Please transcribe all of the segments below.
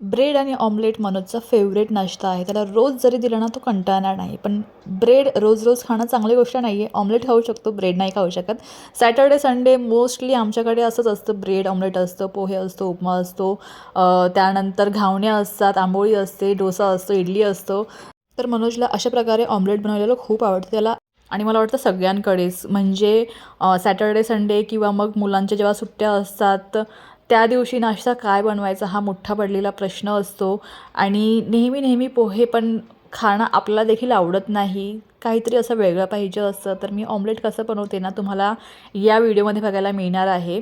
Bread आणि omelette मनोजचा favourite नाश्ता आहे. त्याला रोज जरी दिला ना तो कंटाळणार नाही. पण ब्रेड रोज रोज खाणं चांगली गोष्ट नाही आहे ऑमलेट खाऊ शकतो ब्रेड नाही खाऊ शकत. सॅटर्डे संडे मोस्टली आमच्याकडे असंच असतं. ब्रेड ऑमलेट असतं पोहे असतो उपमा असतो. त्यानंतर घावण्या असतात आंबोळी असते डोसा असतो इडली असतो. तर मनोजला अशा प्रकारे ऑमलेट बनवलेलं खूप आवडतं. त्याला आणि मला वाटतं सगळ्यांकडेच. म्हणजे सॅटर्डे संडे किंवा मग मुलांच्या जेव्हा सुट्ट्या असतात त्या दिवशी नाश्ता काय बनवायचा हा मोठा पडलेला प्रश्न असतो. आणि नेहमी नेहमी पोहे पण खाणं आपल्याला देखील आवडत नाही. काहीतरी असं वेगळं पाहिजे असतं. तर मी ऑमलेट कसं बनवते ना तुम्हाला या व्हिडिओमध्ये बघायला मिळणार आहे.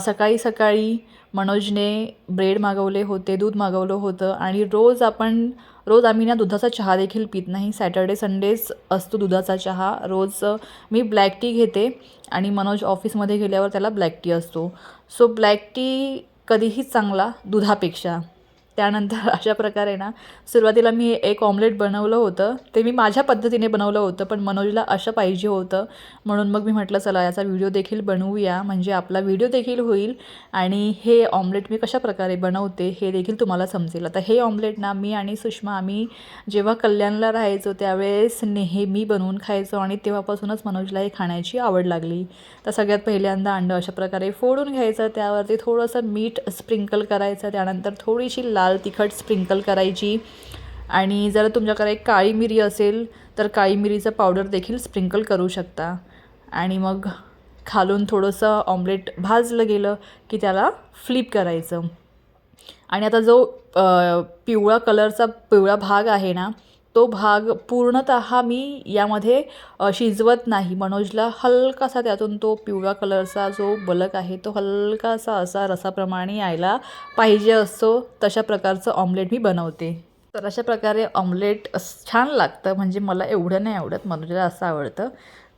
सकाळी सकाळी मनोजने ब्रेड मागवले होते दूध मागवलं होतं आणि रोज आपण रोज आम्ही ना दुधाचा चहा देखील पित नाही. सॅटर्डे संडेच असतो दुधाचा चहा. रोज मी ब्लॅक टी घेते आणि मनोज ऑफिसमध्ये गेल्यावर त्याला ब्लॅक टी असतो. सो ब्लॅक टी कधीही चांगला दुधापेक्षा. त्यानंतर अशा प्रकारे ना सुरुवातीला मी एक ऑमलेट बनवलं होतं. ते मी माझ्या पद्धतीने बनवलं होतं पण मनोजला असं पाहिजे होतं. म्हणून मग मी म्हटलं चला याचा व्हिडिओ देखील बनवूया. म्हणजे आपला व्हिडिओ देखील होईल. आणि हे ऑमलेट मी कशा प्रकारे बनवते हे देखील तुम्हाला समजेल. आता हे ऑमलेट ना मी आणि सुषमा आम्ही जेव्हा कल्याणला राहायचो त्यावेळेस नेहमी बनवून खायचो आणि तेव्हापासूनच मनोजला हे खाण्याची आवड लागली. तर सगळ्यात पहिल्यांदा अंडं अशा प्रकारे फोडून घ्यायचं त्यावरती थोडंसं मीठ स्प्रिंकल करायचं त्यानंतर थोडीशी लाल तिखट स्प्रिंकल करायची. आणि जर तुमच्याकडे काळी मिरी असेल तर काळी मिरीचं पावडर देखील स्प्रिंकल करू शकता. आणि मग खालून थोडंसं ऑमलेट भाजलं गेलं की त्याला फ्लिप करायचं. आणि आता जो पिवळा कलरचा पिवळा भाग आहे ना तो भाग पूर्णतः मी यामध्ये शिजवत नाही. मनोजला हलकासा त्यातून तो पिवळा कलरचा जो बलक आहे तो हलकासा असा रसाप्रमाणे यायला पाहिजे असतो तशा प्रकारचं ऑमलेट मी बनवते. तर अशा प्रकारे ऑमलेट छान लागतं. म्हणजे मला एवढं नाही आवडत मनोजला असं आवडतं.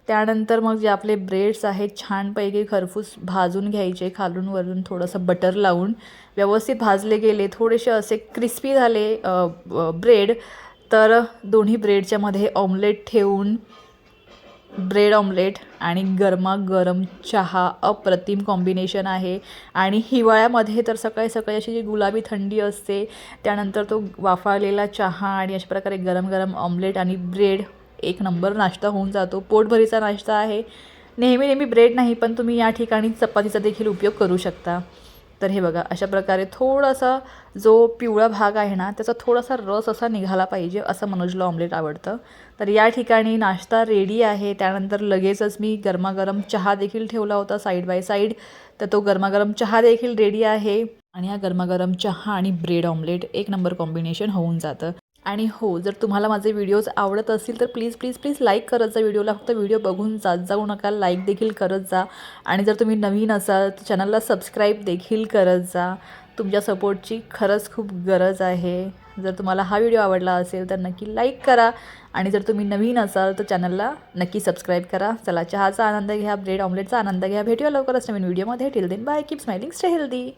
त्यानंतर मग जे आपले ब्रेड्स आहेत छानपैकी खरफूस भाजून घ्यायचे खालून वरून थोडंसं बटर लावून. व्यवस्थित भाजले गेले थोडेसे असे क्रिस्पी झाले ब्रेड. तर दोन्ही ब्रेडच्या मध्ये ऑमलेट ठेवून ब्रेड ऑमलेट आणि गरमागरम चहा अप्रतिम कॉम्बिनेशन आहे. आणि हिवाळ्यामध्ये तर सकाळी सकाळी अशी जी गुलाबी थंडी असते त्यानंतर तो वाफाळलेला चहा आणि अशा प्रकारे गरम गरम ऑमलेट आणि ब्रेड एक नंबर नाश्ता होऊन जातो. पोटभरीचा नाश्ता आहे. नेहमी नेहमी ब्रेड नाही पण तुम्ही या ठिकाणी चपातीचा देखील उपयोग करू शकता. तर हे बघा अशा प्रकारे थोडासा जो पिवळा भाग आहे ना त्याचा थोडासा रस असा निघाला पाहिजे असं मनोजला ऑमलेट आवडतं. तर या ठिकाणी नाश्ता रेडी आहे. त्यानंतर लगेचच मी गरमागरम चहा देखील ठेवला होता साईड बाय साईड तर तो गरमागरम चहा देखील रेडी आहे. आणि हा गरमागरम चहा आणि ब्रेड ऑमलेट एक नंबर कॉम्बिनेशन होऊन जातं. आणि हो जर तुम्हाला माझे व्हिडिओज आवडत असतील तर प्लीज प्लीज प्लीज लाईक करत जा व्हिडिओला फक्त व्हिडिओ बघून जात जाऊ नका. लाईक देखील करत जा. आणि जर तुम्ही नवीन असाल तर चॅनलला सबस्क्राईब देखील करत जा. तुमच्या सपोर्टची खरंच खूप गरज आहे. जर तुम्हाला हा व्हिडिओ आवडला असेल तर नक्की लाईक करा. आणि जर तुम्ही नवीन असाल तर चॅनलला नक्की सबस्क्राईब करा. चला चहाचा आनंद घ्या ब्रेड ऑमलेटचा आनंद घ्या. भेटूया लवकरच नवीन व्हिडिओमध्ये till then bye keep smiling stay healthy